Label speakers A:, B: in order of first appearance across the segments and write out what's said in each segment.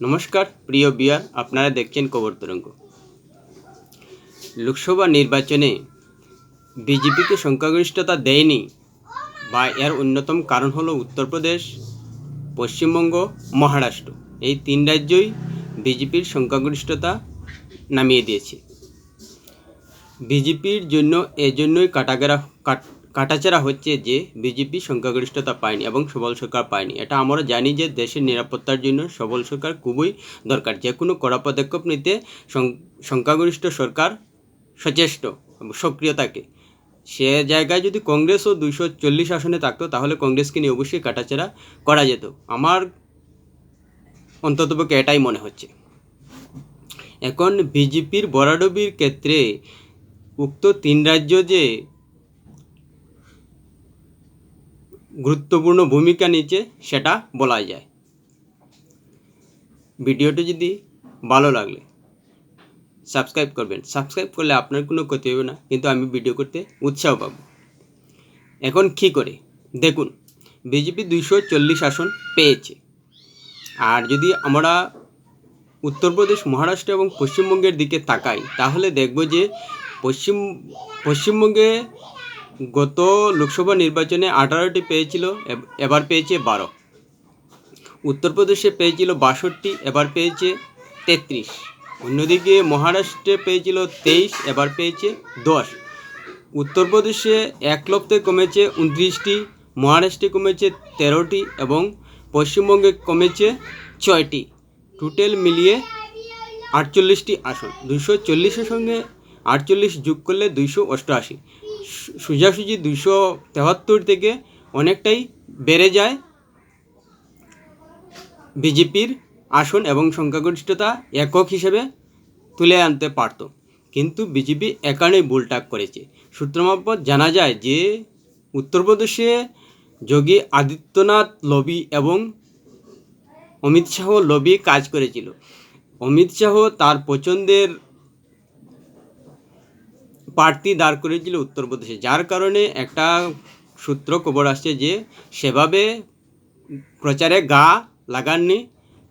A: নমস্কার, প্রিয় বিয়ার, আপনারা দেখছেন কবর তরঙ্গ। লোকসভা নির্বাচনে বিজেপিকে সংখ্যাগরিষ্ঠতা দেয়নি বা এর অন্যতম কারণ হলো উত্তরপ্রদেশ, পশ্চিমবঙ্গ, মহারাষ্ট্র। এই তিন রাজ্যই বিজেপির সংখ্যাগরিষ্ঠতা নামিয়ে দিয়েছে। বিজেপির জন্য, এজন্যই কাটাগেরা কাট কাটাছেড়া হচ্ছে যে বিজেপি সংখ্যাগরিষ্ঠতা পায়নি এবং সবল সরকার পায়নি। এটা আমরা জানি যে দেশের নিরাপত্তার জন্য সবল সরকার খুবই দরকার। যে কোনো কড়া পদক্ষেপ নিতে সংখ্যাগরিষ্ঠ সরকার সচেষ্ট এবং সক্রিয় থাকে সে জায়গায় যদি কংগ্রেসও দুইশো চল্লিশ আসনে থাকতো, তাহলে কংগ্রেসকে নিয়ে অবশ্যই কাটাছেড়া করা যেত। আমার অন্ততপক্ষে এটাই মনে হচ্ছে। এখন বিজেপির বরাডবির ক্ষেত্রে উক্ত তিন রাজ্য যে গুরুত্বপূর্ণ ভূমিকা নিচ্ছে সেটা বলা যায়। ভিডিওটি যদি ভালো লাগলে সাবস্ক্রাইব করবেন। সাবস্ক্রাইব করলে আপনার কোনো ক্ষতি হবে না, কিন্তু আমি ভিডিও করতে উৎসাহ পাব। এখন কী করে? দেখুন, বিজেপি দুইশো চল্লিশ আসন পেয়েছে। আর যদি আমরা উত্তরপ্রদেশ, মহারাষ্ট্র এবং পশ্চিমবঙ্গের দিকে তাকাই, তাহলে দেখব যে পশ্চিম, পশ্চিমবঙ্গে গত লোকসভা নির্বাচনে আঠারোটি পেয়েছিল এবার পেয়েছে বারো। উত্তরপ্রদেশে পেয়েছিল বাষট্টি, এবার পেয়েছে তেত্রিশ। অন্যদিকে মহারাষ্ট্রে পেয়েছিল তেইশ, এবার পেয়েছে দশ। উত্তরপ্রদেশে এক লপ্তে কমেছে উনত্রিশটি, মহারাষ্ট্রে কমেছে তেরোটি এবং পশ্চিমবঙ্গে কমেছে ছয়টি। টোটাল মিলিয়ে আটচল্লিশটি আসন। দুশো চল্লিশের সঙ্গে আটচল্লিশ যোগ করলে দুইশো অষ্টআশি। সোজাসুজি দুশো তেহাত্তর থেকে অনেকটাই বেড়ে যায় বিজেপির আসন এবং সংখ্যাগরিষ্ঠতা একক হিসেবে তুলে আনতে পারত। কিন্তু বিজেপি একানেই ভুলটাক করেছে। সূত্রমারফত জানা যায় যে, উত্তরপ্রদেশে যোগী আদিত্যনাথ লবি এবং অমিত শাহ লবি কাজ করেছিল। অমিত শাহ তার পছন্দের প্রার্থী দাঁড় করেছিল উত্তরপ্রদেশে যার কারণে একটা সূত্র খবর আসছে যে, সেভাবে প্রচারে গা লাগাননি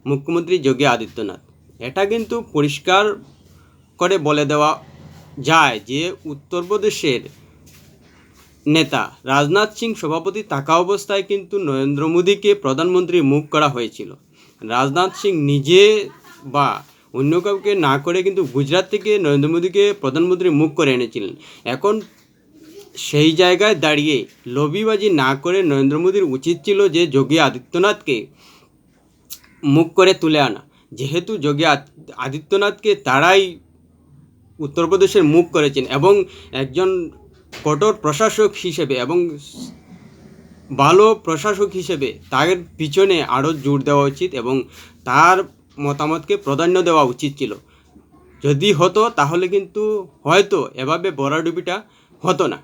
A: মুখ্যমন্ত্রী যোগী আদিত্যনাথ। এটা কিন্তু পরিষ্কার করে বলে দেওয়া যায় যে উত্তরপ্রদেশের নেতা রাজনাথ সিং সভাপতি থাকা অবস্থায় কিন্তু নরেন্দ্র মোদীকে প্রধানমন্ত্রী মুখ করা হয়েছিল। রাজনাথ সিং নিজে বা অন্য কাউকে না করে কিন্তু গুজরাট থেকে নরেন্দ্র মোদীকে প্রধানমন্ত্রী মুখ করে এনেছিলেন। এখন সেই জায়গায় দাঁড়িয়ে লবিবাজি না করে নরেন্দ্র মোদীর উচিত ছিল যে যোগী আদিত্যনাথকে মুখ করে তুলে আনা। যেহেতু যোগী আদিত্যনাথকে তারাই উত্তরপ্রদেশের মুখ করেছেন এবং একজন কঠোর প্রশাসক হিসেবে এবং ভালো প্রশাসক হিসেবে তার পিছনে আরও জোর দেওয়া উচিত এবং তার মতামতকে প্রাধান্য দেওয়া উচিত ছিল। যদি হতো, তাহলে কিন্তু হয়তো এভাবে বরাডুবিটা হতো না।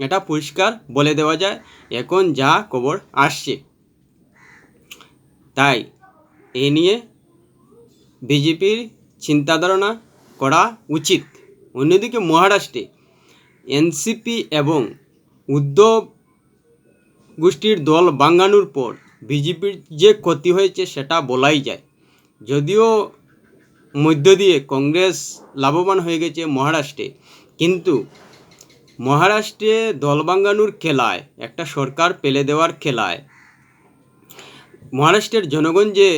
A: এটা পরিষ্কার বলে দেওয়া যায়, এখন যা খবর আসছে। তাই এ নিয়ে বিজেপির চিন্তাধারণা করা উচিত। অন্যদিকে মহারাষ্ট্রে এনসিপি এবং উদ্ধব গোষ্ঠীর দল বাঙ্গানোর পর বিজেপির যে ক্ষতি হয়েছে, সেটা বলাই যায়। যদিও মধ্য দিয়ে কংগ্রেস লাভবান হয়ে গেছে মহারাষ্ট্রে, কিন্তু মহারাষ্ট্রে দল বাঙ্গানোর খেলায়, একটা সরকার পেলে দেওয়ার খেলায়, মহারাষ্ট্রের জনগণ যে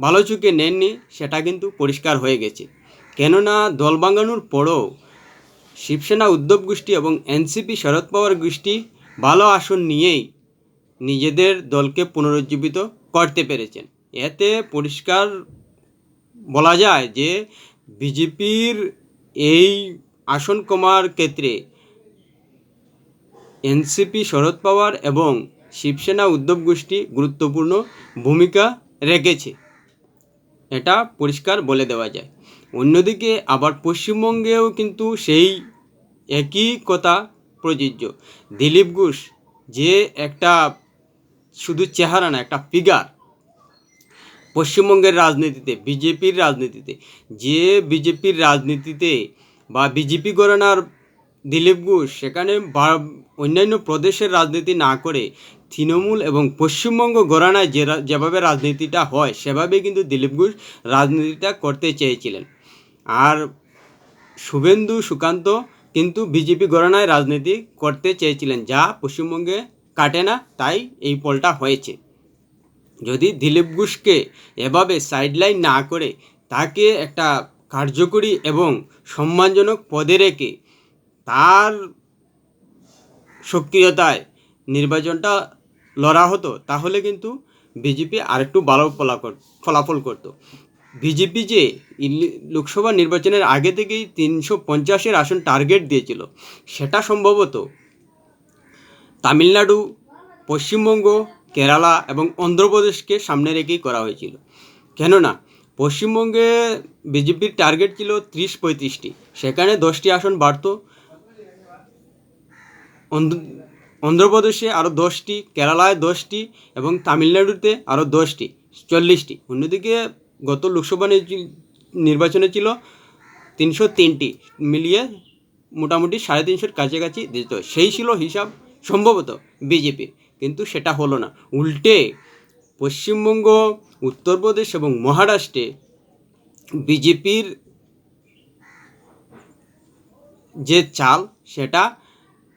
A: ভালো চুকে নেননি, সেটা কিন্তু পরিষ্কার হয়ে গেছে। কেননা দল বাঙ্গানোর পরও শিবসেনা উদ্ধব গোষ্ঠী এবং এনসিপি শরদ পাওয়ার গোষ্ঠী ভালো আসন নিয়েই নিজেদের দলকে পুনরুজ্জীবিত করতে পেরেছেন। এতে পরিষ্কার বলা যায় যে বিজেপির এই আসন কমার ক্ষেত্রে এনসিপি, শরদ পাওয়ার এবং শিবসেনা উদ্ধব গোষ্ঠী গুরুত্বপূর্ণ ভূমিকা রেখেছে। এটা পরিষ্কার বলে দেওয়া যায়। অন্যদিকে আবার পশ্চিমবঙ্গেও কিন্তু সেই একই কথা প্রযোজ্য। দিলীপ ঘোষ যে একটা শুধু চেহারা না, একটা ফিগার পশ্চিমবঙ্গের রাজনীতিতে, বিজেপির রাজনীতিতে, যে বিজেপির রাজনীতিতে বা বিজেপি গণনার দিলীপ ঘোষ, সেখানে অন্যান্য প্রদেশের রাজনীতি না করে তৃণমূল এবং পশ্চিমবঙ্গ গড়ানায় যে যেভাবে রাজনীতিটা হয় সেভাবে কিন্তু দিলীপ ঘোষ রাজনীতিটা করতে চেয়েছিলেন। আর শুভেন্দু সুকান্ত কিন্তু বিজেপি গণনায় রাজনীতি করতে চেয়েছিলেন, যা পশ্চিমবঙ্গে কাটে না, তাই এই ফলটা হয়েছে। যদি দিলীপ ঘোষকে এভাবে সাইডলাইন না করে তাকে একটা কার্যকরী এবং সম্মানজনক পদে রেখে তার সক্রিয়তায় নির্বাচনটা লড়া হতো, তাহলে কিন্তু বিজেপি আরেকটু ভালো ফলাফল ফলাফল করতো। বিজেপি যে লোকসভা নির্বাচনের আগে থেকেই তিনশো পঞ্চাশের আসন টার্গেট দিয়েছিল, সেটা সম্ভবত তামিলনাড়ু, পশ্চিমবঙ্গ কেরালা এবং অন্ধ্রপ্রদেশকে সামনে রেখেই করা হয়েছিল। কেননা, পশ্চিমবঙ্গে বিজেপির টার্গেট ছিল ত্রিশ পঁয়ত্রিশটি। সেখানে দশটি আসন বাড়তো। অন্ধ্র- অন্ধ্রপ্রদেশে আরও দশটি, কেরালায় দশটি এবং তামিলনাড়ুতে আরও দশটি, চল্লিশটি। অন্যদিকে গত লোকসভা নির্বাচনে ছিল তিনশো তিনটি মিলিয়ে মোটামুটি সাড়ে তিনশোর কাছাকাছি দিত। সেই ছিল হিসাব সম্ভবত বিজেপির। কিন্তু সেটা হলো না। উল্টে পশ্চিমবঙ্গ, উত্তরপ্রদেশ এবং মহারাষ্ট্রে বিজেপির যে চাল, সেটা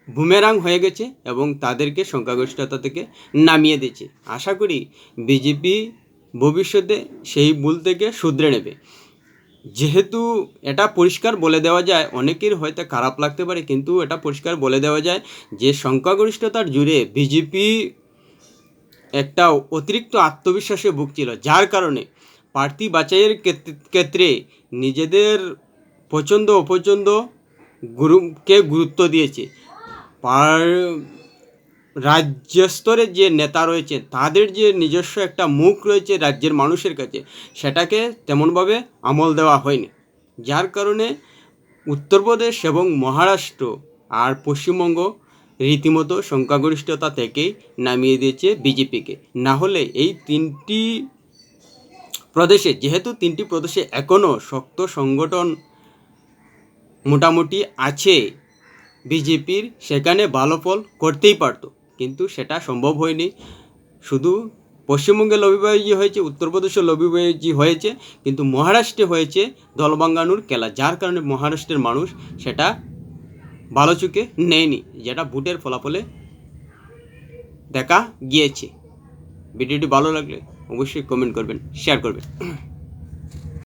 A: বুমেরাং হয়ে গেছে এবং তাদেরকে সংখ্যাগরিষ্ঠতা থেকে নামিয়ে দিয়েছে। আশা করি বিজেপি ভবিষ্যতে সেই ভুল থেকে শুধরে নেবে। যেহেতু এটা পরিষ্কার বলে দেওয়া যায়, অনেকের হয়তো খারাপ লাগতে পারে, কিন্তু এটা পরিষ্কার বলে দেওয়া যায় যে সংখ্যাগরিষ্ঠতার জুড়ে বিজেপি একটা অতিরিক্ত আত্মবিশ্বাসে ভুগছিল, যার কারণে প্রার্থী বাছাইয়ের ক্ষেত্রে- নিজেদের পছন্দ অপছন্দ গুরুকে গুরুত্ব দিয়েছে। পার রাজ্য স্তরের যে নেতা রয়েছে, তাদের যে নিজস্ব একটা মুখ রয়েছে রাজ্যের মানুষের কাছে, সেটাকে তেমনভাবে আমল দেওয়া হয়নি। যার কারণে উত্তরপ্রদেশ এবং মহারাষ্ট্র আর পশ্চিমবঙ্গ রীতিমতো সংখ্যাগরিষ্ঠতা থেকেই নামিয়ে দিয়েছে বিজেপিকে। না হলে এই তিনটি প্রদেশে, যেহেতু তিনটি প্রদেশে এখনও শক্ত সংগঠন মোটামুটি আছে, বিজেপির সেখানে ভালো ফল করতেই পারতো। কিন্তু সেটা সম্ভব হয়নি। শুধু পশ্চিমবঙ্গে লবিবাজি হয়েছে উত্তরপ্রদেশে লবিবাজি হয়েছে, কিন্তু মহারাষ্ট্রে হয়েছে দলবাঙ্গানুর খেলা যার কারণে মহারাষ্ট্রের মানুষ সেটা ভালো চোখে নেয়নি, যেটা ভোটের ফলাফলে দেখা গিয়েছে। ভিডিওটি ভালো লাগলে অবশ্যই কমেন্ট করবেন শেয়ার করবেন।